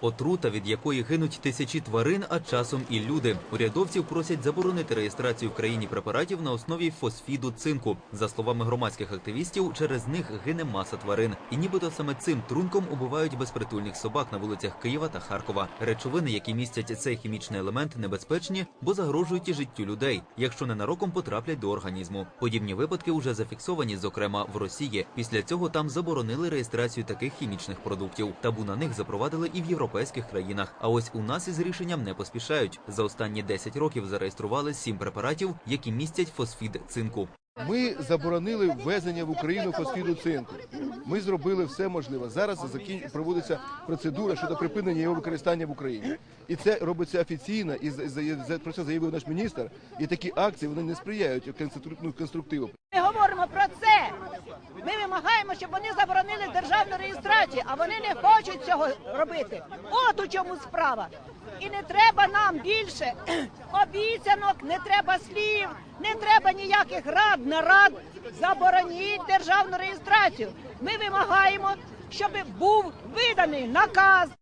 Отрута, від якої гинуть тисячі тварин, а часом і люди. Урядовців просять заборонити реєстрацію в країні препаратів на основі фосфіду цинку. За словами громадських активістів, через них гине маса тварин. І нібито саме цим трунком убивають безпритульних собак на вулицях Києва та Харкова. Речовини, які містять цей хімічний елемент, небезпечні, бо загрожують і життю людей, якщо ненароком потраплять до організму. Подібні випадки вже зафіксовані, зокрема в Росії. Після цього там заборонили реєстрацію таких хімічних продуктів. Табу на них запровадили і в європейських країнах. А ось у нас із рішенням не поспішають. За останні 10 років зареєстрували 7 препаратів, які містять фосфід цинку. Ми заборонили ввезення в Україну фосфіду цинку. Ми зробили все можливе. Зараз закін... проводиться процедура щодо припинення його використання в Україні. І це робиться офіційно, і про це заявив наш міністр. І такі акції вони не сприяють ну, конструктиву. Ми говоримо про це. Ми вимагаємо, щоб вони заборонили державну реєстрацію, а вони не хочуть цього робити. От у чому справа. І не треба нам більше обіцянок, не треба слів, не треба ніяких рад, нарад. Забороніть державну реєстрацію. Ми вимагаємо, щоб був виданий наказ.